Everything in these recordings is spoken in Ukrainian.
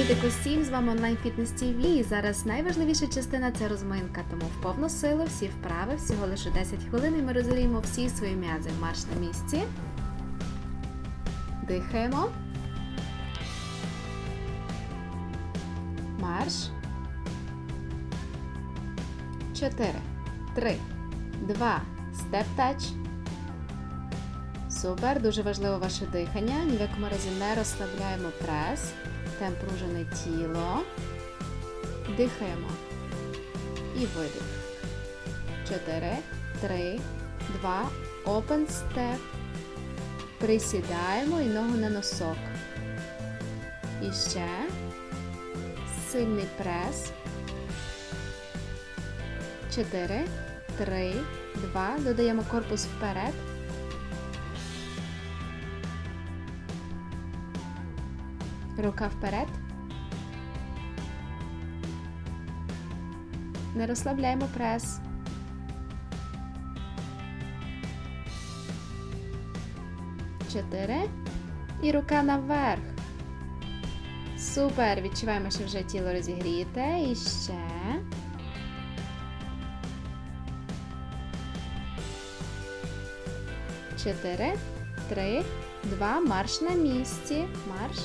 Привіт усім! З вами онлайн фітнес ТВ. І зараз найважливіша частина це розминка. Тому в повну силу всі вправи, всього лише 10 хвилин, і ми розігріємо всі свої м'язи. Марш на місці. Дихаємо. Марш. 4, 3, 2, степ тач. Супер, дуже важливо ваше дихання. Ні в якому разі не розслабляємо прес. Темпружене тіло. Дихаємо. І видих. 4, 3, 2, open step. Присідаємо і ногу на носок. І ще. Сильний прес. 4, 3, 2. Додаємо корпус вперед. Рука вперед. Не розслабляємо прес. Чотири. І рука наверх. Супер! Відчуваємо, що вже тіло розігрієте. І ще. Чотири, три, два. Марш на місці. Марш.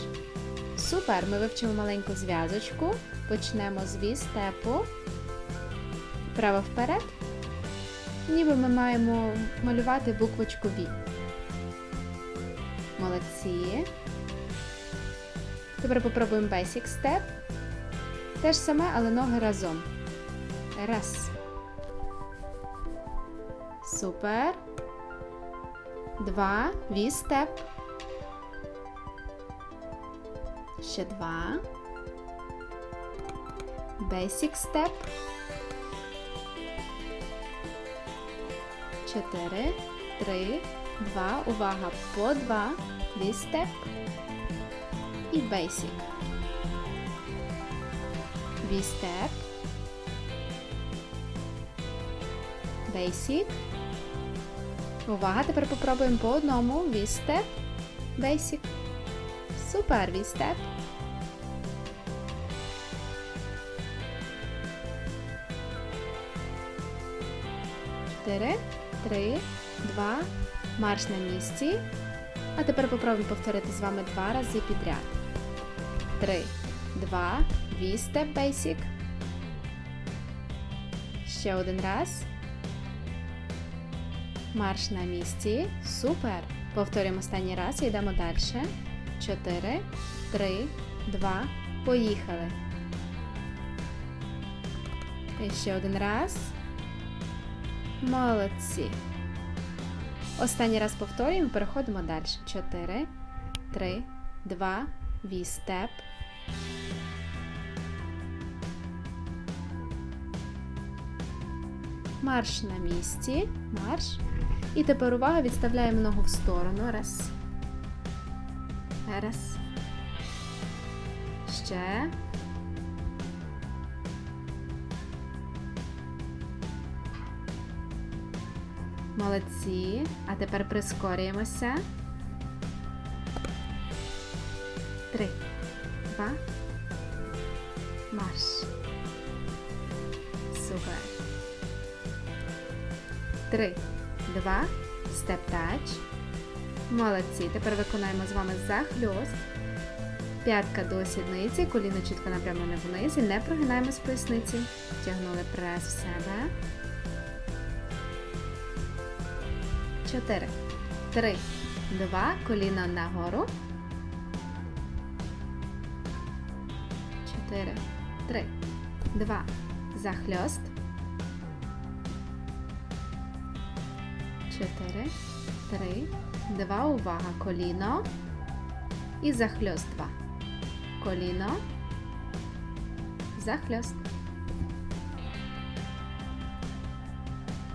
Супер! Ми вивчимо маленьку зв'язочку. Почнемо з вістепу. Право вперед. Ніби ми маємо малювати буквочку V. Молодці. Тепер попробуємо Basic Step. Те ж саме, але ноги разом. Раз. Супер. Два. V-step ще два. Basic step. Чотири, три, два. Увага по два. This step. І basic. V step. Basic. Увага, тепер попробуємо по одному. V step. Basic. Супер V step. 4, 3, 2, марш на місці. А тепер попробуємо повторити з вами два рази підряд. 3, 2, вістеп бейсік. Ще один раз. Марш на місці. Супер! Повторюємо останній раз і йдемо далі. 4, 3, 2. Поїхали. І ще один раз. Молодці. Останній раз повторюємо, переходимо далі. 4, 3, 2, V-step. Марш на місці. Марш. І тепер увага, відставляємо ногу в сторону. Раз. Раз. Ще. Молодці. А тепер прискорюємося. Три. Два. Марш. Супер. Три. Два. Степ тач. Молодці. Тепер виконаємо з вами захльост. П'ятка до сідниці, коліно чітко напрямлене вниз і не прогинаємо з поясниці. Тягнули прес в себе. Чотири. Три. Два. Коліно нагору. Чотири. Три. Два. Захльост. Чотири. Три. Два. Увага. Коліно. І захльост два. Коліно. Захльост.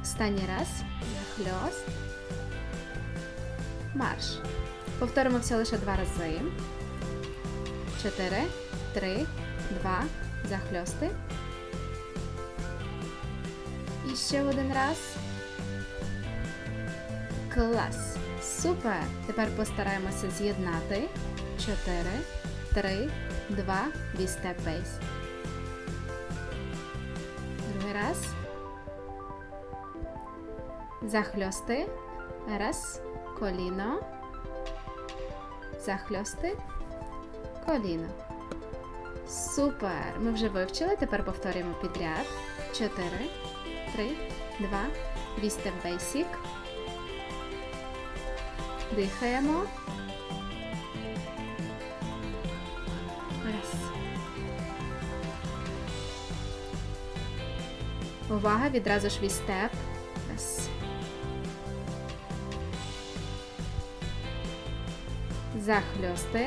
Останній раз. Захльост. Марш. Повторимо все лише два рази. Чотири, три, два. Захльости. І ще один раз. Клас. Супер! Тепер постараємося з'єднати 4, три, два, V-step. Другий раз. Захльости. Раз. Коліно. Захльости. Коліно. Супер! Ми вже вивчили. Тепер повторюємо підряд. 4, 3, 2, V-step basic. Дихаємо. Раз. Увага, відразу ж вістеп. Захльости.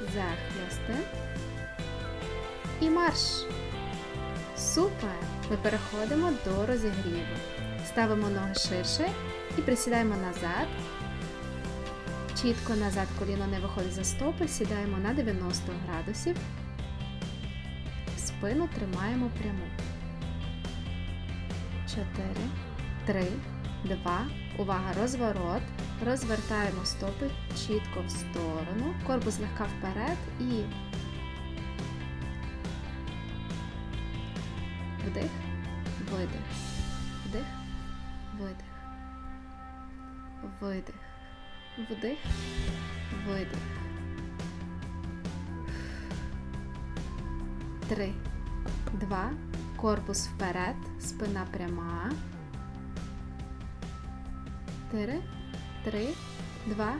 Захльости. І марш. Супер! Ми переходимо до розігріву. Ставимо ноги ширше і присідаємо назад. Чітко назад коліно не виходить за стопи, сідаємо на 90 градусів. Спину тримаємо пряму. 4, 3, 2. Увага, розворот. Розвертаємо стопи чітко в сторону. Корпус злегка вперед і вдих, видих, вдих, видих, видих, вдих, видих. Три, два, корпус вперед, спина пряма. Чотири, три, два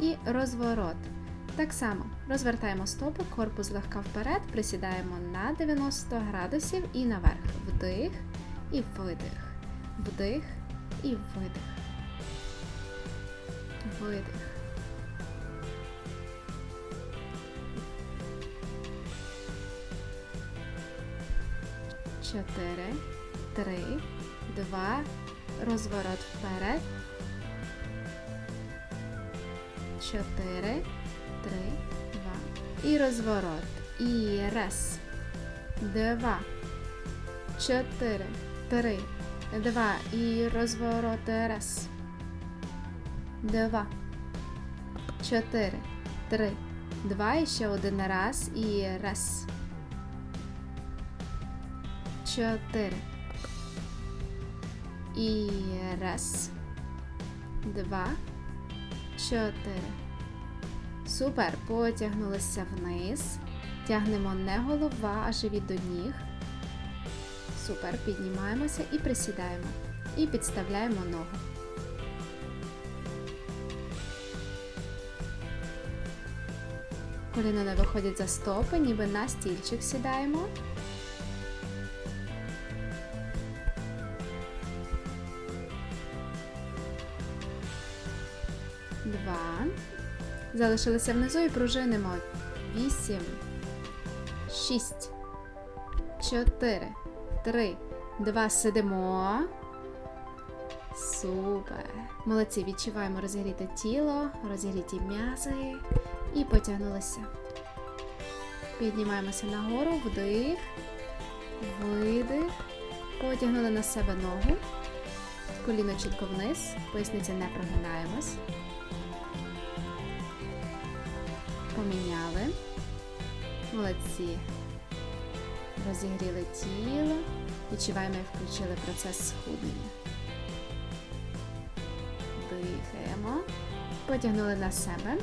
і розворот. Так само розвертаємо стопи, корпус легка вперед, присідаємо на 90 градусів і наверх. Вдих і видих. Вдих і видих. Видих. Чотири, три, два, розворот вперед. Чотири, три, два. І розворот. І раз, два, чотири, три, два. І розворот. Раз. Два. Чотири, три, два. І ще один раз. І раз. Чотири. І раз. Два. Чотири. Супер. Потягнулися вниз. Тягнемо не голова, а живіт до ніг. Супер. Піднімаємося і присідаємо. І підставляємо ногу. Коліна не виходять за стопи, ніби на стільчик сідаємо. Два. Залишилися внизу і пружинимо. Вісім. Шість. Чотири. Три. Два. Сидимо. Супер. Молодці. Відчуваємо розігріте тіло, розігріті м'язи. І потягнулися. Піднімаємося нагору, вдих, видих. Потягнули на себе ногу. Коліно чітко вниз, поясниця не прогинаємось. Поміняли. Молодці. Розігріли тіло. Відчуваємо, як включили процес схуднення. Дихаємо. Потягнули на себе.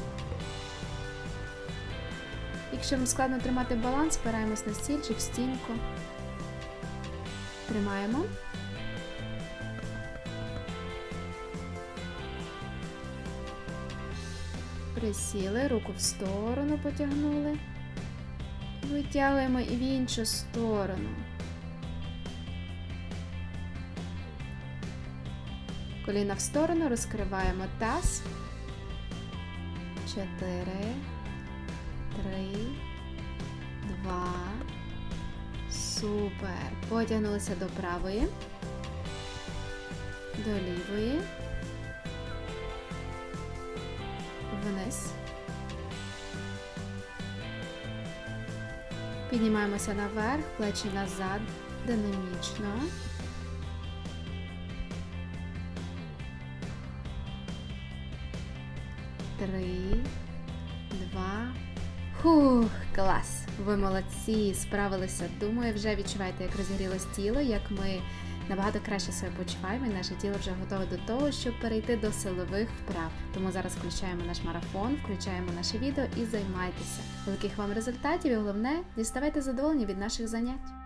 Якщо вам складно тримати баланс, спираємось на стільчик, стінку. Тримаємо. Присіли, руку в сторону потягнули. Витягуємо і в іншу сторону. Коліна в сторону, розкриваємо таз. Чотири. Три. Два. Супер. Потягнулися до правої. До лівої. Вниз. Піднімаємося наверх, плечі назад, динамічно. три, два. Хух, клас! Ви молодці, справилися. Думаю, вже відчуваєте, як розігрілось тіло, як ми набагато краще себе почуваємо, і наше тіло вже готове до того, щоб перейти до силових вправ. Тому зараз включаємо наш марафон, включаємо наше відео і займайтеся. Великих вам результатів і головне, діставайте задоволення від наших занять.